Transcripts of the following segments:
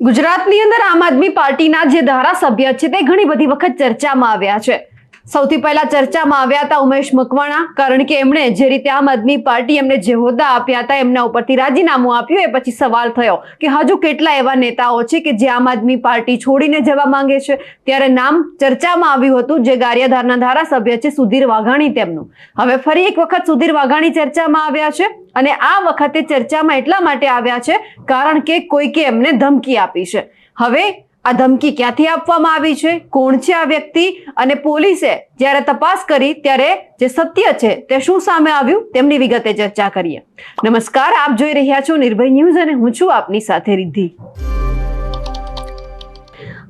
ગુજરાતની અંદર આમ આદમી પાર્ટીના જે ધારાસભ્ય છે, તે ઘણી બધી વખત ચર્ચામાં આવ્યા છે. સૌથી પહેલા ચર્ચામાં આવ્યા હતા ઉમેશ મકવાણા, કારણ કે એમણે જે રીતે આમ આદમી પાર્ટી એમને જે હોદ્દા આપ્યા હતા, એમના ઉપરથી રાજીનામું આપ્યું, એ પછી સવાલ થયો કે હજુ કેટલા એવા નેતાઓ છે કે જે આમ આદમી પાર્ટી છોડીને જવા માંગે છે? ત્યારે નામ ચર્ચામાં આવ્યું હતું, જે ગારિયાધારના ધારાસભ્ય છે સુધીર વાઘાણી તેમનું. હવે ફરી એક વખત સુધીર વાઘાણી ચર્ચામાં આવ્યા છે અને આ વખતે ચર્ચામાં એટલા માટે આવ્યા છે કારણ કે કોઈકે એમને ધમકી આપી છે. હવે આ ધમકી ક્યાંથી આપવામાં આવી છે? કોણ છે આ વ્યક્તિ? અને પોલીસે જ્યારે તપાસ કરી ત્યારે જે સત્ય છે તે શું સામે આવ્યું? તેમની વિગતે ચર્ચા કરીએ. નમસ્કાર, આપ જોઈ રહ્યા છો નિર્ભય ન્યૂઝ અને હું છું આપની સાથે રિદ્ધિ.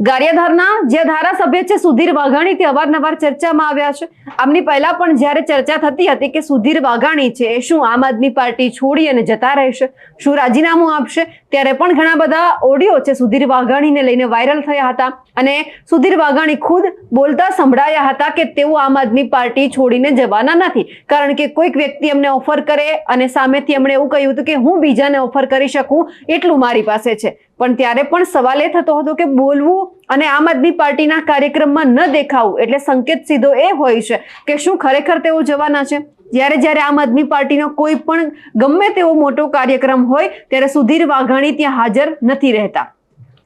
ગારિયાધારના જે ધારાસભ્ય છે સુધીર વાઘાણી, તે અવારનવાર ચર્ચામાં આવ્યા છે. આમની પહેલા પણ જ્યારે ચર્ચા થતી હતી કે સુધીર વાઘાણી છે શું આમ આદમી પાર્ટી છોડી અને જતા રહેશે, શું રાજીનામું આપશે, ત્યારે પણ ઘણા બધા ઓડિયો છે સુધીર વાઘાણીને લઈને વાયરલ થયા હતા. અને સુધીર વાઘાણી ખુદ બોલતા સંભળાયા હતા કે તેઓ આમ આદમી પાર્ટી છોડીને જવાના નથી. કારણ કે કોઈક વ્યક્તિ એમને ઓફર કરે અને સામેથી એમણે એવું કહ્યું હતું કે હું બીજાને ઓફર કરી શકું, એટલું મારી પાસે છે. પણ ત્યારે પણ સવાલ એ થતો હતો કે બોલવું અને આમ આદમી પાર્ટીના કાર્યક્રમમાં ન દેખાવું, એટલે સંકેત સીધો એ હોય છે કે શું ખરેખર તેઓ જવાના છે? જ્યારે જ્યારે આમ આદમી પાર્ટીનો કોઈ પણ ગમે તેવો મોટો કાર્યક્રમ હોય, ત્યારે સુધીર વાઘાણી ત્યાં હાજર નથી રહેતા.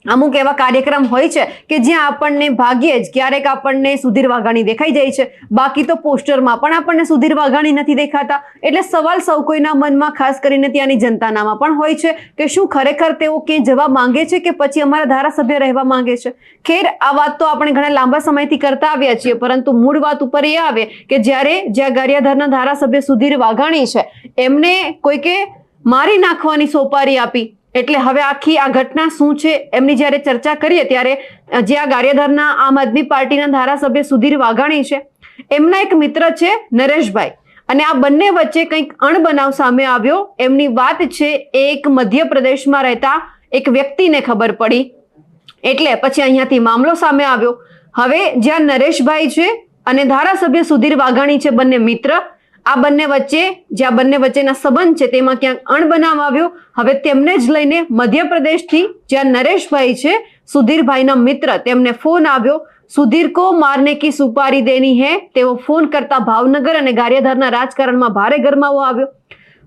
અમુક એવા કાર્યક્રમ હોય છે કે જ્યાં આપણને ભાગ્યે જ ક્યારેક આપણને સુધીર વાઘાણી દેખાઈ જાય છે. બાકી તો પોસ્ટરમાં પણ આપણને સુધીર વાઘાણી નથી દેખાતા. એટલે સવાલ સૌ કોઈના મનમાં ખાસ કરીને ત્યાંની જનતાનામાં પણ હોય છે કે શું ખરેખર તેઓ ક્યાંય જવા માંગે છે કે પછી અમારા ધારાસભ્ય રહેવા માંગે છે? ખેર, આ વાત તો આપણે ઘણા લાંબા સમયથી કરતા આવ્યા છીએ, પરંતુ મૂળ વાત ઉપર એ આવે કે જ્યારે જ્યાં ગારિયાધારના ધારાસભ્ય સુધીર વાઘાણી છે, એમને કોઈકે મારી નાખવાની સોપારી આપી એટલે હવે આખી આ ઘટના શું છે એમની જ્યારે ચર્ચા કરીએ ત્યારે જે આ ગારિયાધારના આમ આદમી પાર્ટીના ધારાસભ્ય સુધીર વાઘાણી છે, એમના એક મિત્ર છે નરેશભાઈ. અને આ બંને વચ્ચે કંઈક અણબનાવ સામે આવ્યો. એમની વાત છે એ એક મધ્યપ્રદેશમાં રહેતા એક વ્યક્તિને ખબર પડી. એટલે પછી અહીંયાથી મામલો સામે આવ્યો. હવે જ્યાં નરેશભાઈ છે અને ધારાસભ્ય સુધીર વાઘાણી છે બંને મિત્ર આ બંને વચ્ચે જ્યાં બંને વચ્ચેના સંબંધ છે, તેમાં ક્યાંક અણબનાવ આવ્યો. હવે તેમને જ લઈને મધ્યપ્રદેશથી જ્યાં નરેશભાઈ છે, સુધીરભાઈના મિત્ર, તેમને ફોન આવ્યો. સુધીર કો મારને કી સુપારી દેની હે? તેવો ફોન કરતા ભાવનગર અને ગારિયાધારના રાજકારણમાં ભારે ગરમાવો આવ્યો.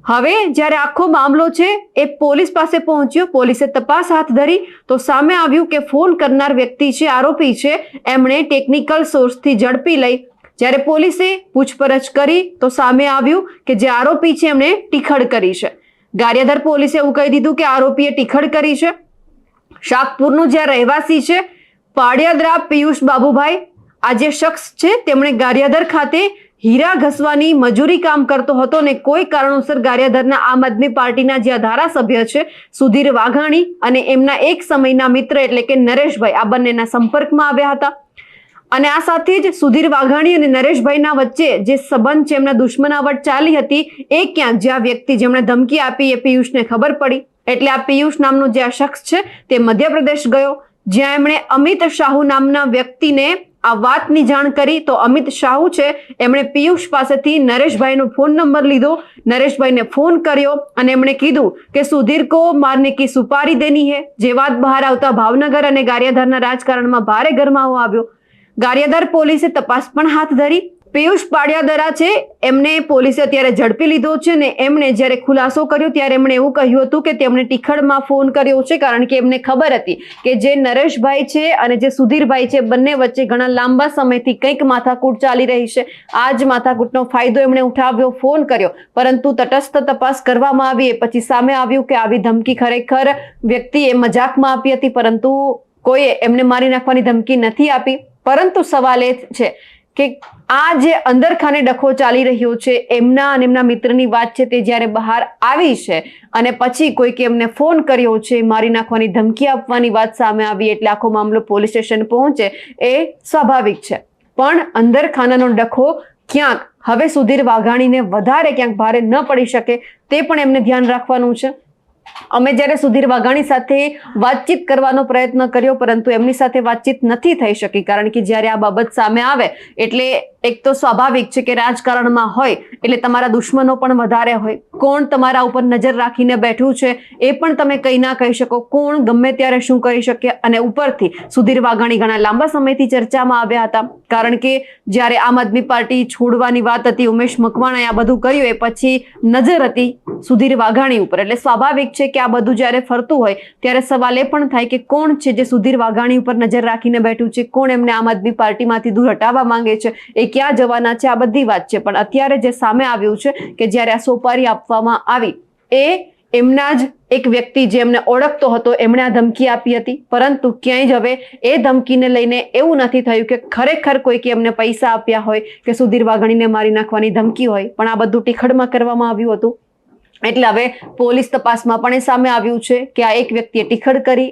હવે જ્યારે આખો મામલો છે, એ પોલીસ પાસે પહોંચ્યો. પોલીસે તપાસ હાથ ધરી તો સામે આવ્યું કે ફોન કરનાર વ્યક્તિ છે, આરોપી છે. એમણે ટેકનિકલ સોર્સથી ઝડપી લઈ જ્યારે પોલીસે પૂછપરછ કરી તો સામે આવ્યું કે જે આરોપી છે એમણે ટીખડ કરી છે. ગારિયાધાર પોલીસે એવું કહી દીધું કે આરોપીએ ટીખડ કરી છે. શાકપુરનું જ્યાં રહેવાસી છે પાડિયાદરા પિયુષ બાબુભાઈ, આ જે શખ્સ છે તેમણે ગારિયાધર ખાતે હીરા ઘસવાની મજૂરી કામ કરતો હતો ને કોઈ કારણોસર ગારિયાધરના આમ આદમી પાર્ટીના જે ધારાસભ્ય છે, સુધીર વાઘાણી અને એમના એક સમયના મિત્ર એટલે કે નરેશભાઈ આ બંનેના સંપર્કમાં આવ્યા હતા. અને આ સાથે જ સુધીર વાઘાણી અને નરેશભાઈના વચ્ચે જે સંબંધ છે, એમના દુશ્મનાવટ ચાલી હતી, એ ક્યાં જે આ વ્યક્તિ જેમણે ધમકી આપી એ પિયુષને ખબર પડી. એટલે આ પિયુષ નામનો જે આ શખ્સ છે, તે મધ્યપ્રદેશ ગયો. જ્યાં એમણે અમિત શાહુ નામના વ્યક્તિને આ વાતની જાણ કરી, તો અમિત શાહુ છે, એમણે પિયુષ પાસેથી નરેશભાઈનો ફોન નંબર લીધો. નરેશભાઈને ફોન કર્યો અને એમણે કીધું કે, સુધીર કો મારને કી સુપારી દેની હે. જે વાત બહાર આવતા ભાવનગર અને ગારિયાધારના રાજકારણમાં ભારે ગરમાવો આવ્યો. ગારિયાધાર પોલીસે તપાસ પણ હાથ ધરી. પિયુષ પાડિયાદરા છે, એમને પોલીસે અત્યારે ઝડપી લીધો છે ને એમણે જ્યારે ખુલાસો કર્યો ત્યારે એમણે એવું કહ્યું હતું કે તેમણે ટીખડમાં ફોન કર્યો છે કારણ કે એમને ખબર હતી કે જે નરેશભાઈ છે અને જે સુધીરભાઈ છે બંને વચ્ચે ઘણા લાંબા સમયથી કંઈક માથાકૂટ ચાલી રહી છે. આ જ માથાકૂટનો ફાયદો એમણે ઉઠાવ્યો, ફોન કર્યો. પરંતુ તટસ્થ તપાસ કરવામાં આવી એ પછી સામે આવ્યું કે આવી ધમકી ખરેખર વ્યક્તિએ મજાકમાં આપી હતી, પરંતુ કોઈએ એમને મારી નાખવાની ધમકી નથી આપી. પરંતુ સવાલ એ છે કે આ જે અંદરખાને ડખો ચાલી રહ્યો છે, એમના અને એમના મિત્રની વાત છે તે જ્યારે બહાર આવી છે અને પછી કોઈકે એમને ફોન કર્યો છે, મારી નાખવાની ધમકી આપવાની વાત સામે આવી એટલે આખો મામલો પોલીસ સ્ટેશન પહોંચે, એ સ્વાભાવિક છે. પણ અંદરખાનાનો ડખો ક્યાંક હવે સુધીર વાઘાણીને વધારે ક્યાંક ભારે ન પડી શકે તે પણ એમને ધ્યાન રાખવાનું છે. અમે જ્યારે સુધીર વાઘાણી સાથે વાતચીત કરવાનો પ્રયત્ન કર્યો, પરંતુ એમની સાથે વાતચીત નથી થઈ શકી, કારણ કે જ્યારે આ બાબત સામે આવે, એટલે એક તો સ્વાભાવિક છે કે રાજકારણમાં હોય, એટલે તમારા દુશ્મનો પણ વધારે હોય. કોણ તમારા ઉપર નજર રાખીને બેઠું છે, એ પણ તમે કંઈ ના કહી શકો. કોણ ગમે ત્યારે શું કરી શકે અને ઉપરથી સુધીર વાઘાણી ઘણા લાંબા સમયથી ચર્ચામાં આવ્યા હતા. કારણ કે જ્યારે આમ આદમી પાર્ટી છોડવાની વાત હતી, ઉમેશ મકવાણાએ આ બધું કર્યું, એ પછી નજર હતી સુધીર વાઘાણી ઉપર. એટલે સ્વાભાવિક છે કે આ બધું જ્યારે ફરતું હોય, ત્યારે સવાલ એ પણ થાય કે કોણ છે જે સુધીર વાઘાણી ઉપર નજર રાખીને બેઠું છે? કોણ એમને આમ આદમી પાર્ટીમાંથી દૂર હટાવવા માંગે છે? એ ક્યાં જવાના છે? આ બધી વાત છે. પણ અત્યારે જે સામે આવ્યું છે કે જ્યારે આ સોપારી આપવામાં આવી, એ એમના જ એક વ્યક્તિ જે એમને ઓળખતો હતો, એમણે આ ધમકી આપી હતી. પરંતુ ક્યાંય જ હવે એ ધમકીને લઈને એવું નથી થયું કે ખરેખર કોઈકે એમને પૈસા આપ્યા હોય કે સુધીર વાઘણીને મારી નાખવાની ધમકી હોય. પણ આ બધું ટીખડમાં કરવામાં આવ્યું હતું. એટલે હવે પોલીસ તપાસમાં પણ એ સામે આવ્યું છે કે આ એક વ્યક્તિએ ટીખડ કરી